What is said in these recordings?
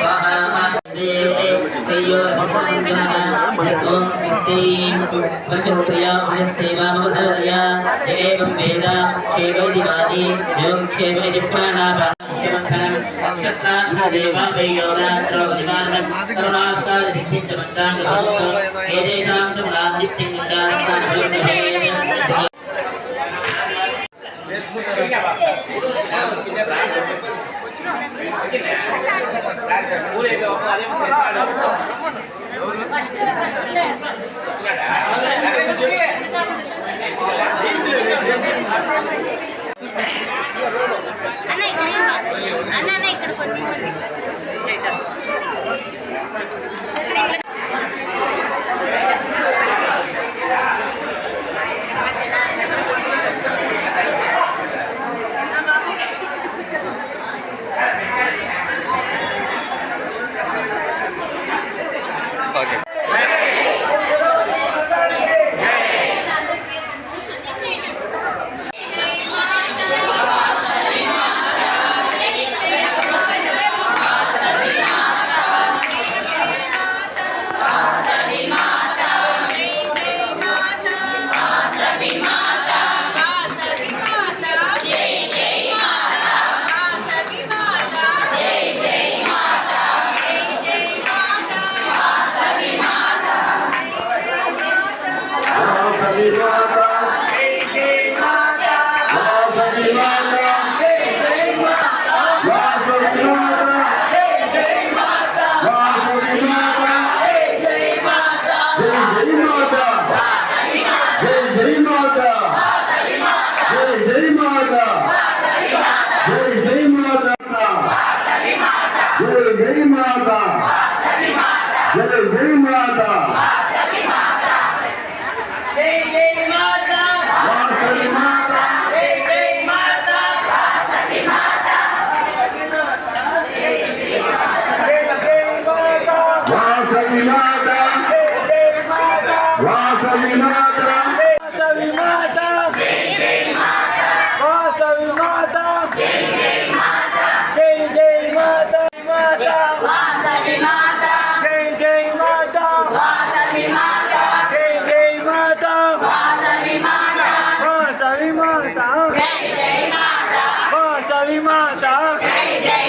स्वाहा ओम स्वस्तिं वशप्रिया सेवामवधार्य एवं वेद क्षेमदिवादि योगक्षेमदि प्राणापाश्यमन्थनं नक्षत्रात्मदेवा वैयोगात्रोगदिवानं करुणात्तादिखिञ्चमन्ताङ्गभूतं एतेषां सुमलादित्यङ्गितास्तान् అన్న ఇక్కడ అన్న అన్న ఇక్కడ కొన్ని కొన్ని. వాసవి వాసవి మాత జై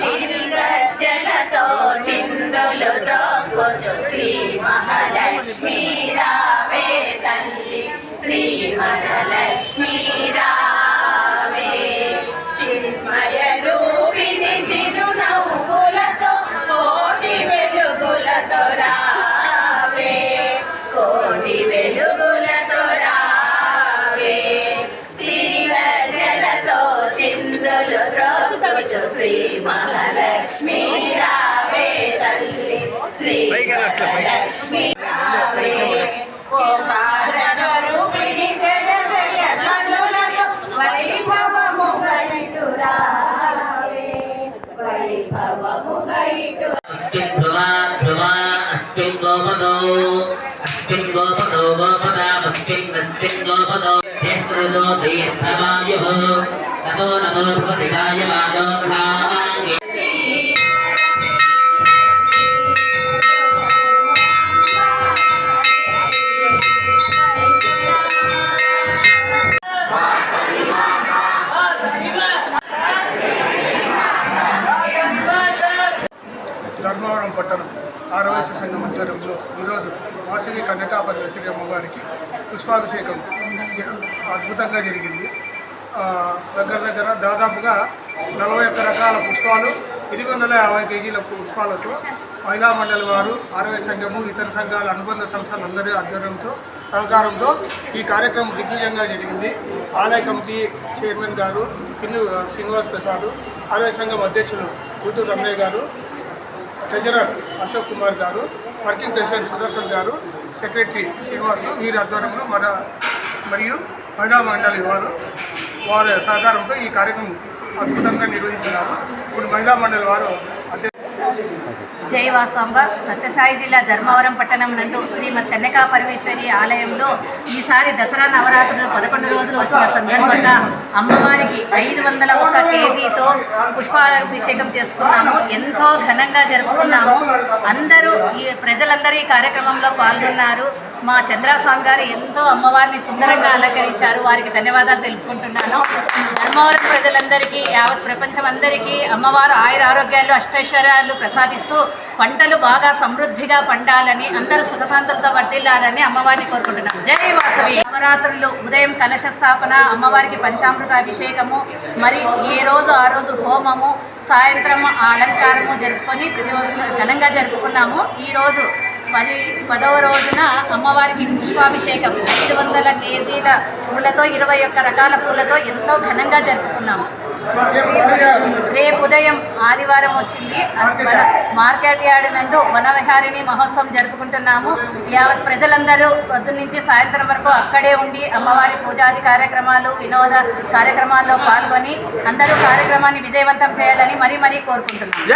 చిరుగజ్జలతో చిందులు త్రొక్కుచు శ్రీ మహాలక్ష్మీ రావే తల్లి శ్రీ మహాలక్ష్మీ రావే కూర్చు శ్రీ మహాలక్ష్మి రావే తల్లి శ్రీ లక్ష్మి రావే. ఓ భారతరూపిణి జయ గోపదో అస్తిం గోపదో గోపదామస్తిం ధర్మవరం పట్టణం ఆరవయస సంఘం ఆధ్వర్యంలో ఈరోజు వాసవి కన్యకాపల్లి శ్రీరమ్మ గారికి పుష్పాభిషేకం అద్భుతంగా జరిగింది. దగ్గర దగ్గర దాదాపుగా నలభై ఒక్క రకాల పుష్పాలు ఎనిమిది వందల యాభై కేజీల పుష్పాలతో మహిళా మండలి వారు ఆరోగ్య సంఘము ఇతర సంఘాల అనుబంధ సంస్థలు అందరి ఆధ్వర్యంతో సహకారంతో ఈ కార్యక్రమం దిగ్విజయంగా జరిగింది. ఆలయ కమిటీ చైర్మన్ గారు పిన్ను శ్రీనివాస్ ప్రసాద్ ఆరోగ్య సంఘం అధ్యక్షులు కూతురు రమణయ్య గారు ట్రెజరర్ అశోక్ కుమార్ గారు వర్కింగ్ ప్రెసిడెంట్ సుదర్శన్ గారు సెక్రటరీ శ్రీనివాసులు వీరి ఆధ్వర్యంలో మన మరియు మహిళా మండలి వారు వారి సహకారంతో ఈ కార్యక్రమం అద్భుతంగా నిర్వహించినారు. ఇప్పుడు మహిళా మండలి వారు జై వాసంబ సత్యసాయి జిల్లా ధర్మవరం పట్టణం నందు శ్రీమద్ తెన్నకా పరమేశ్వరి ఆలయంలో ఈసారి దసరా నవరాత్రులు పదకొండు రోజులు వచ్చిన సందర్భంగా అమ్మవారికి ఐదు వందల ఒక్క కేజీతో పుష్పాభిషేకం చేసుకున్నాము. ఎంతో ఘనంగా జరుపుకున్నాము. అందరూ ఈ ప్రజలందరూ ఈ కార్యక్రమంలో పాల్గొన్నారు. మా చంద్రస్వామి గారు ఎంతో అమ్మవారిని సుందరంగా అలంకరించారు. వారికి ధన్యవాదాలు తెలుపుకుంటున్నాను. ధర్మవరం ప్రజలందరికీ యావత్ ప్రపంచం అందరికీ అమ్మవారు ఆయుర ఆరోగ్యాలు అష్టైశ్వర్యాలు ప్రసాదిస్తూ పంటలు బాగా సమృద్ధిగా పండాలని అందరూ సుఖశాంతులతో వర్ధిల్లాలని అమ్మవారిని కోరుకుంటున్నాం జై వాసవి. నవరాత్రులు ఉదయం కలశ స్థాపన అమ్మవారికి పంచామృత అభిషేకము మరి ఏ రోజు ఆ రోజు హోమము సాయంత్రం అలంకారము జరుపుకొని ప్రతి ఒక్క ఘనంగా జరుపుకున్నాము. ఈరోజు పది పదవ రోజున అమ్మవారికి పుష్పాభిషేకం. ఐదు వందల కేజీల పూలతో ఇరవై ఒక్క రకాల పూలతో ఎంతో ఘనంగా జరుపుకున్నాము. రేపు ఉదయం ఆదివారం వచ్చింది. మన మార్కెట్ యార్డ్ నందు వనవిహారిణి మహోత్సవం జరుపుకుంటున్నాము. యావత్ ప్రజలందరూ పొద్దున్నుంచి సాయంత్రం వరకు అక్కడే ఉండి అమ్మవారి పూజాది కార్యక్రమాలు వినోద కార్యక్రమాల్లో పాల్గొని అందరూ కార్యక్రమాన్ని విజయవంతం చేయాలని మరీ మరీ కోరుకుంటున్నాము.